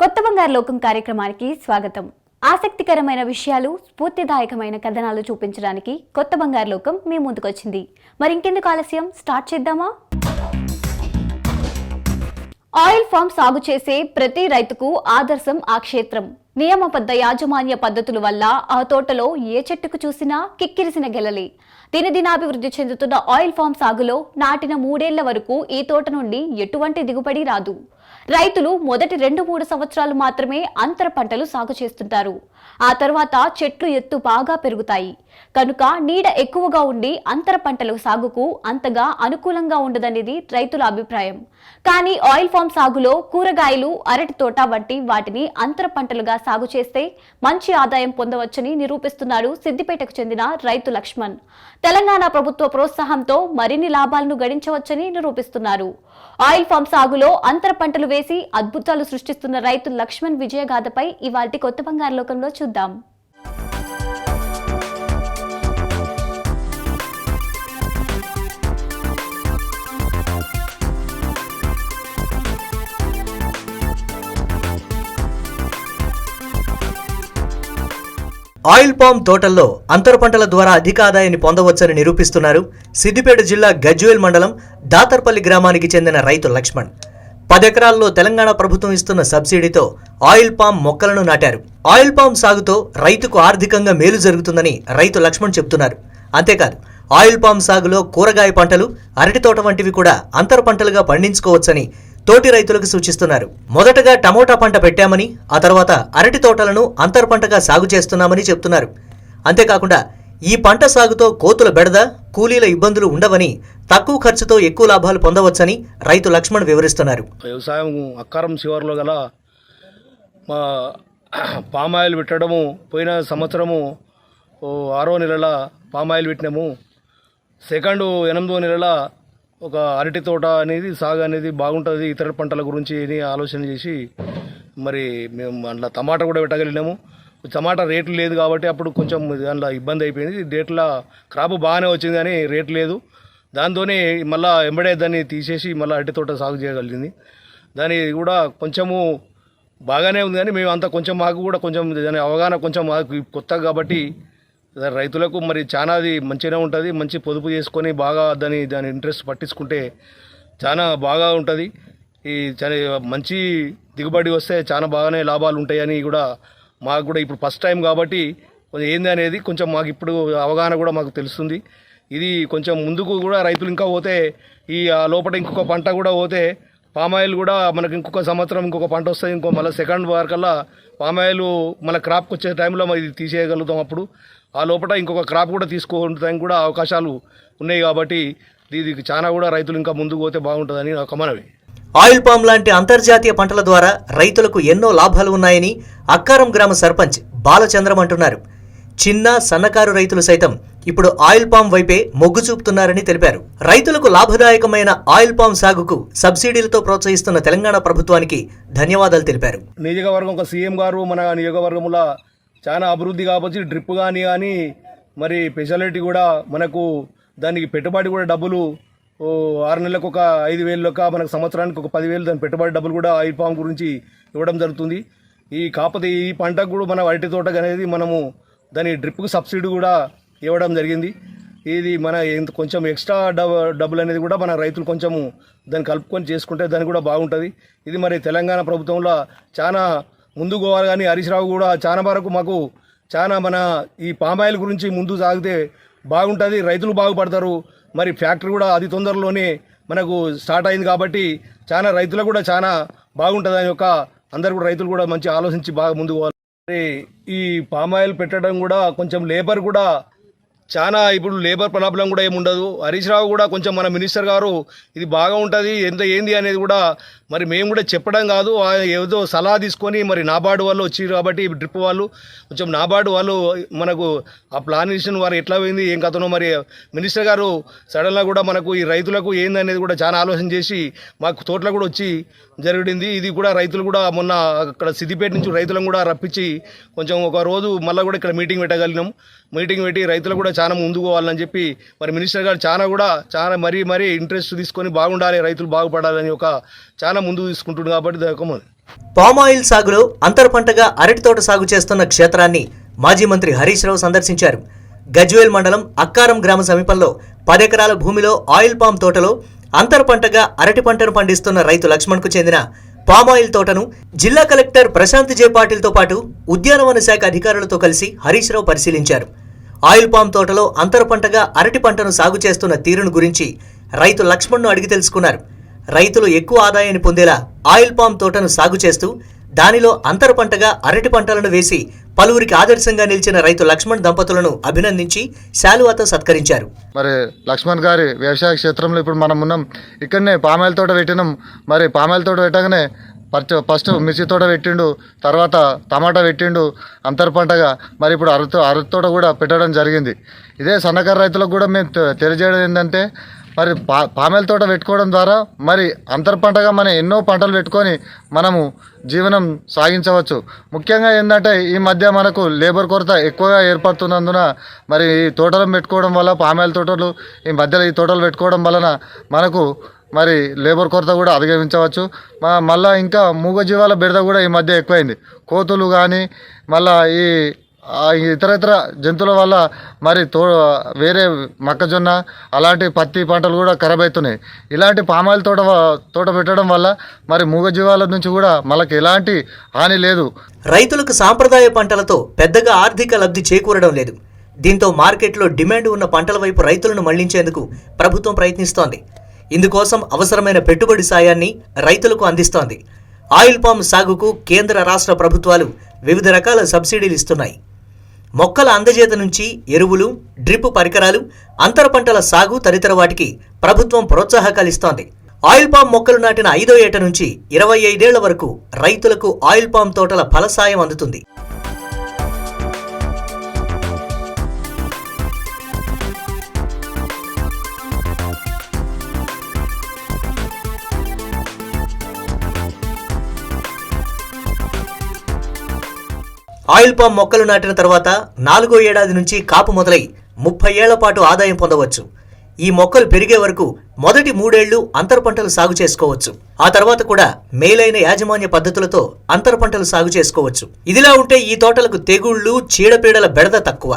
కొత్త బంగారు లోకం కార్యక్రమానికి స్వాగతం. ఆసక్తికరమైన విషయాలు స్ఫూర్తిదాయకమైన కథనాలు చూపించడానికి కొత్త బంగారు లోకం మీ ముందుకొచ్చింది. మరి ఇంకెందుకు ఆలస్యం? స్టార్ట్ చేద్దామా? ఆయిల్ ఫామ్ సాగు చేసే ప్రతి రైతుకు ఆదర్శం ఆ క్షేత్రం. నియమబద్ధ యాజమాన్య పద్ధతుల వల్ల ఆ తోటలో ఏ చెట్టుకు చూసినా కిక్కిరిసిన గెలలే. దినదినాభివృద్ధి చెందుతున్న ఆయిల్ ఫామ్ సాగులో నాటిన మూడేళ్ళ వరకు ఈ తోట నుండి ఎటువంటి దిగుబడి రాదు. రైతులు మొదటి రెండు మూడు సంవత్సరాలు మాత్రమే అంతర పంటలు సాగు చేస్తుంటారు. ఆ తర్వాత చెట్లు ఎత్తు బాగా పెరుగుతాయి. కనుక నీడ ఎక్కువగా ఉండి అంతర పంటల సాగుకు అంతగా అనుకూలంగా ఉండదనేది రైతుల అభిప్రాయం. కానీ ఆయిల్ ఫామ్ సాగులో కూరగాయలు అరటి తోట వంటి వాటిని అంతర పంటలుగా సాగు చేస్తే మంచి ఆదాయం పొందవచ్చని నిరూపిస్తున్నారు సిద్దిపేటకు చెందిన రైతు లక్ష్మణ్. తెలంగాణ ప్రభుత్వ ప్రోత్సాహంతో మరిన్ని లాభాలను గడించవచ్చని నిరూపిస్తున్నారు. ఆయిల్ ఫామ్ సాగులో అంతర పంటలు వేసి అద్భుతాలు సృష్టిస్తున్న రైతు లక్ష్మణ్ విజయగాథపై ఇవాటి కొత్త బంగారు లోకంలో చూద్దాం. ఆయిల్ పామ్ తోటల్లో అంతర పంటల ద్వారా అధిక ఆదాయాన్ని పొందవచ్చని నిరూపిస్తున్నారు సిద్దిపేట జిల్లా గజ్వేల్ మండలం దాతర్పల్లి గ్రామానికి చెందిన రైతు లక్ష్మణ్. పదెకరాల్లో తెలంగాణ ప్రభుత్వం ఇస్తున్న సబ్సిడీతో ఆయిల్ పామ్ మొక్కలను నాటారు. ఆయిల్ పామ్ సాగుతో రైతుకు ఆర్థికంగా మేలు జరుగుతుందని రైతు లక్ష్మణ్ చెప్తున్నారు అంతేకాదు ఆయిల్ పామ్ సాగులో కూరగాయ పంటలు అరటి తోట వంటివి కూడా అంతర పంటలుగా పండించుకోవచ్చని తోటి రైతులకు సూచిస్తున్నారు. మొదటగా టమోటా పంట పెట్టామని ఆ తర్వాత అరటి తోటలను అంతర్ పంటగా సాగు చేస్తున్నామని చెప్తున్నారు. అంతేకాకుండా ఈ పంట సాగుతో కోతుల బెడద కూలీల ఇబ్బందులు ఉండవని తక్కువ ఖర్చుతో ఎక్కువ లాభాలు పొందవచ్చని రైతు లక్ష్మణ్ వివరిస్తున్నారు. వ్యవసాయం అక్కారం శివారులో గల మా పామాయిల్ పెట్టడము పోయిన సంవత్సరము ఓ ఆరో నెలల పామాయిల్ పెట్టినాము సెకండ్ ఎనిమిదో నెలల ఒక అరటి తోట అనేది సాగు అనేది బాగుంటుంది. ఇతర పంటల గురించి అని ఆలోచన చేసి మరి మేము అందులో టమాటా కూడా పెట్టగలిగినాము. టమాటా రేట్లు లేదు కాబట్టి అప్పుడు కొంచెం దాంట్లో ఇబ్బంది అయిపోయింది. రేట్ల క్రాప్ బాగానే వచ్చింది కానీ రేట్ లేదు. దాంతోనే మళ్ళా ఎంబడే దాన్ని తీసేసి మళ్ళీ అరటి తోట సాగు చేయగలిగింది. దాని కూడా కొంచెము బాగానే ఉంది కానీ మేము అంత కొంచెం మాకు కూడా కొంచెం దాని అవగాహన కొంచెం మాకు కొత్త కాబట్టి రైతులకు మరి చాలా అది మంచిగానే ఉంటుంది మంచి పొదుపు చేసుకొని బాగా దాని దాని ఇంట్రెస్ట్ పట్టించుకుంటే చాలా బాగా ఉంటుంది. ఈ చాలా మంచి దిగుబడి వస్తే చాలా బాగానే లాభాలు ఉంటాయని కూడా మాకు కూడా ఇప్పుడు ఫస్ట్ టైం కాబట్టి కొంచెం ఏంది అనేది కొంచెం మాకు ఇప్పుడు అవగాహన కూడా మాకు తెలుస్తుంది. ఇది కొంచెం ముందుకు కూడా రైతులు ఇంకా పోతే ఈ ఆ లోపల ఇంకొక పంట కూడా పోతే పామాయిల్ కూడా మనకి ఇంకొక సంవత్సరం ఇంకొక పంట వస్తుంది ఇంకో మళ్ళీ సెకండ్ వరకల్లా పామాయిల్ మన క్రాప్కి వచ్చే టైంలో మరి ఇది తీసేయగలుగుతాం అప్పుడు. ఆ లోపల ఇంకొక క్రాప్ కూడా తీసుకోవడానికి కూడా అవకాశాలు ఉన్నాయి కాబట్టి ఇది చాలా కూడా రైతులు ఇంకా ముందుకు పోతే బాగుంటుందని ఒక మనవి. ఆయిల్ పామ్ లాంటి అంతర్జాతీయ పంటల ద్వారా రైతులకు ఎన్నో లాభాలు ఉన్నాయని అక్కారం గ్రామ సర్పంచ్ బాలచంద్రం అంటున్నారు. చిన్న సన్నకారు రైతులు సైతం ఇప్పుడు ఆయిల్ పామ్ వైపే మొగ్గు చూపుతున్నారని తెలిపారు. రైతులకు లాభదాయకమైన ఆయిల్ పామ్ సాగుకు సబ్సిడీలతో ప్రోత్సహిస్తున్న తెలంగాణ ప్రభుత్వానికి ధన్యవాదాలు తెలిపారు. నియోజకవర్గం ఒక సీఎం గారు మన నియోజకవర్గంలో చాలా అభివృద్ధి కాబట్టి డ్రిప్ కానీ కానీ మరి స్పెషాలిటీ కూడా మనకు దానికి పెట్టుబడి కూడా డబ్బులు ఆరు నెలలకు ఒక ఐదు వేలు మనకు సంవత్సరానికి ఒక పదివేలు దాని పెట్టుబడి డబ్బులు కూడా ఆయిల్ పామ్ గురించి ఇవ్వడం జరుగుతుంది. ఈ కాకపోతే ఈ పంటకు కూడా మన అరటి తోట అనేది మనము దాని డ్రిప్కు సబ్సిడీ కూడా ఇవ్వడం జరిగింది. ఇది మన ఎంత కొంచెం ఎక్స్ట్రా డబ్ డబ్బులు అనేది కూడా మన రైతులు కొంచెము దాన్ని కలుపుకొని చేసుకుంటే దాన్ని కూడా బాగుంటుంది. ఇది మరి తెలంగాణ ప్రభుత్వంలో చాలా ముందుకు పోవాలి కానీ హరీష్ రావు కూడా చాలా వరకు మాకు చాలా మన ఈ పామాయిల్ గురించి ముందు సాగితే బాగుంటుంది రైతులు బాగుపడతారు. మరి ఫ్యాక్టరీ కూడా అతి తొందరలోనే మనకు స్టార్ట్ అయింది కాబట్టి చాలా రైతులకు కూడా చాలా బాగుంటుంది అని ఒక అందరు కూడా రైతులు కూడా మంచి ఆలోచించి బాగా ముందుకు పోవాలి. ఈ పామాయిల్ పెట్టడం కూడా కొంచెం లేబర్ కూడా చాలా ఇప్పుడు లేబర్ ప్రాబ్లం కూడా ఏముండదు. హరీష్ రావు కూడా కొంచెం మన మినిస్టర్ గారు ఇది బాగా ఉంటుంది ఎంత ఏంది అనేది కూడా మరి మేము కూడా చెప్పడం కాదు. ఏదో సలహా తీసుకొని మరి నాబార్డు వాళ్ళు వచ్చారు కాబట్టి డ్రిప్ వాళ్ళు కొంచెం నాబార్డు వాళ్ళు మనకు ఆ ప్లానేషన్ వారు ఎట్లా పోయింది ఏం కథనో మరి మినిస్టర్ గారు సడన్గా కూడా మనకు ఈ రైతులకు ఏంది అనేది కూడా చాలా ఆలోచన చేసి మాకు తోటలో కూడా వచ్చి జరిగింది. ఇది కూడా రైతులు కూడా మొన్న అక్కడ సిద్దిపేట నుంచి రైతులను కూడా రప్పించి కొంచెం ఒక రోజు మళ్ళీ కూడా ఇక్కడ మీటింగ్ పెట్టగలిగినాం. మీటింగ్ పెట్టి రైతులు కూడా చాలా ముందుకు పోవాలని చెప్పి మరి మినిస్టర్ గారు చాలా కూడా చాలా మరీ మరీ ఇంట్రెస్ట్ తీసుకొని బాగుండాలి రైతులు బాగుపడాలని ఒక చాలా ముందుకు తీసుకుంటుంది కాబట్టి పామాయిల్ సాగులో అంతర పంటగా అరటి తోట సాగు చేస్తున్న క్షేత్రాన్ని మాజీ మంత్రి హరీష్ రావు సందర్శించారు. గజ్వేల్ మండలం అక్కారం గ్రామ సమీపంలో పదెకరాల భూమిలో ఆయిల్ పామ్ తోటలో అంతర పంటగా అరటి పంటను పండిస్తున్న రైతు లక్ష్మణ్కు చెందిన పామాయిల్ తోటను జిల్లా కలెక్టర్ ప్రశాంత్ జే పాటిల్తో పాటు ఉద్యానవన శాఖ అధికారులతో కలిసి హరీష్ రావు పరిశీలించారు. ఆయిల్ పామ్ తోటలో అంతర పంటగా అరటి పంటను సాగు చేస్తున్న తీరును గురించి రైతు లక్ష్మణ్ను అడిగి తెలుసుకున్నారు. రైతులు ఎక్కువ ఆదాయాన్ని పొందేలా ఆయిల్ పామ్ తోటను సాగు చేస్తూ దానిలో అంతర పంటగా అరటి పంటలను వేసి పలువురికి ఆదర్శంగా నిలిచిన రైతు లక్ష్మణ్ దంపతులను అభినందించి శాలువాతో సత్కరించారు. మరి లక్ష్మణ్ గారి వ్యవసాయ క్షేత్రంలో ఇప్పుడు మనం ఉన్నాం. ఇక్కడనే పామాయిల తోట పెట్టినాం. మరి పామాయిల తోట పెట్టగానే ఫస్ట్ ఫస్ట్ మిర్చి తోట పెట్టిండు తర్వాత టమాటా పెట్టిండు అంతర్ పంటగా. మరి ఇప్పుడు అరటి అరటి తోట కూడా పెట్టడం జరిగింది. ఇదే సన్నకారు రైతులకు కూడా మేము తె- తెలియజేయడం ఏంటంటే మరి పా పామాయిల తోట పెట్టుకోవడం ద్వారా మరి అంతర్ పంటగా మనం ఎన్నో పంటలు పెట్టుకొని మనము జీవనం సాగించవచ్చు. ముఖ్యంగా ఏంటంటే ఈ మధ్య మనకు లేబర్ కొరత ఎక్కువగా ఏర్పడుతున్నందున మరి ఈ తోటలు పెట్టుకోవడం వల్ల పామాయిల తోటలు ఈ మధ్యలో ఈ తోటలు పెట్టుకోవడం వలన మనకు మరి లేబర్ కొరత కూడా అధిగమించవచ్చు. మళ్ళీ ఇంకా మూగజీవాల బెడద కూడా ఈ మధ్య ఎక్కువైంది. కోతులు కానీ మళ్ళా ఈ ఇతర ఇతర జంతువుల వల్ల మరి తో వేరే మొక్కజొన్న అలాంటి పత్తి పంటలు కూడా ఖరాబ్ అవుతున్నాయి ఇలాంటి పామాయిల్ తోట తోట పెట్టడం వల్ల మరి మూగజీవాల నుంచి కూడా మనకి ఎలాంటి హాని లేదు. రైతులకు సాంప్రదాయ పంటలతో పెద్దగా ఆర్థిక లబ్ధి చేకూరడం లేదు. దీంతో మార్కెట్లో డిమాండ్ ఉన్న పంటల వైపు రైతులను మళ్ళించేందుకు ప్రభుత్వం ప్రయత్నిస్తోంది. ఇందుకోసం అవసరమైన పెట్టుబడి సాయాన్ని రైతులకు అందిస్తోంది. ఆయిల్ పామ్ సాగుకు కేంద్ర రాష్ట్ర ప్రభుత్వాలు వివిధ రకాల సబ్సిడీలు ఇస్తున్నాయి. మొక్కల అందజేత నుంచి ఎరువులు డ్రిప్ పరికరాలు అంతర పంటల సాగు తదితర వాటికి ప్రభుత్వం ప్రోత్సాహకాలు ఇస్తోంది. ఆయిల్ పామ్ మొక్కలు నాటిన ఐదో ఏట నుంచి ఇరవై ఐదేళ్ళ వరకు రైతులకు ఆయిల్ పామ్ తోటల ఫలసాయం అందుతుంది. ఆయిల్ పామ్ మొక్కలు నాటిన తర్వాత నాలుగో ఏడాది నుంచి కాపు మొదలై ముప్పై ఏళ్ళ పాటు ఆదాయం పొందవచ్చు. ఈ మొక్కలు పెరిగే వరకు మొదటి మూడేళ్ళు అంతర పంటలు సాగు చేసుకోవచ్చు. ఆ తర్వాత కూడా మేలైన యాజమాన్య పద్ధతులతో అంతర పంటలు సాగు చేసుకోవచ్చు. ఇదిలా ఉంటే ఈ తోటలకు తెగుళ్ళు చీడపీడల బెడద తక్కువ.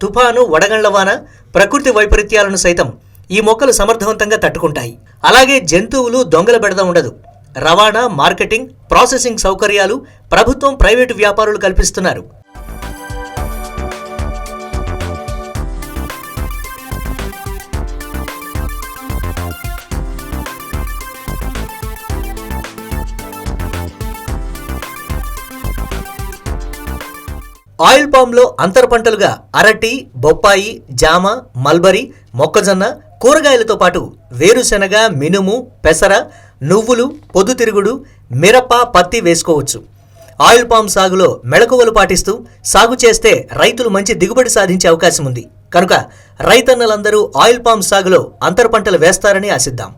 తుఫాను వడగండ్ల వాన ప్రకృతి వైపరీత్యాలను సైతం ఈ మొక్కలు సమర్థవంతంగా తట్టుకుంటాయి. అలాగే జంతువులు దొంగల బెడద ఉండదు. రవాణా మార్కెటింగ్ ప్రాసెసింగ్ సౌకర్యాలు ప్రభుత్వం ప్రైవేటు వ్యాపారులు కల్పిస్తున్నారు. ఆయిల్ పామ్లో అంతర పంటలుగా అరటి బొప్పాయి జామ మల్బరీ మొక్కజొన్న కూరగాయలతో పాటు వేరుశెనగ మినుము పెసర నువ్వులు పొద్దుతిరుగుడు మిరప పత్తి వేసుకోవచ్చు. ఆయిల్ పామ్ సాగులో మెళకువలు పాటిస్తూ సాగు చేస్తే రైతులు మంచి దిగుబడి సాధించే అవకాశం ఉంది. కనుక రైతన్నలందరూ ఆయిల్ పామ్ సాగులో అంతర పంటలు వేస్తారని ఆశిద్దాం.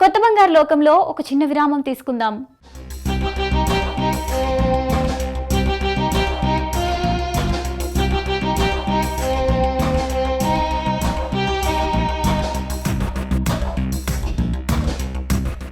కొత్త బంగారు లోకంలో ఒక చిన్న విరామం తీసుకుందాం.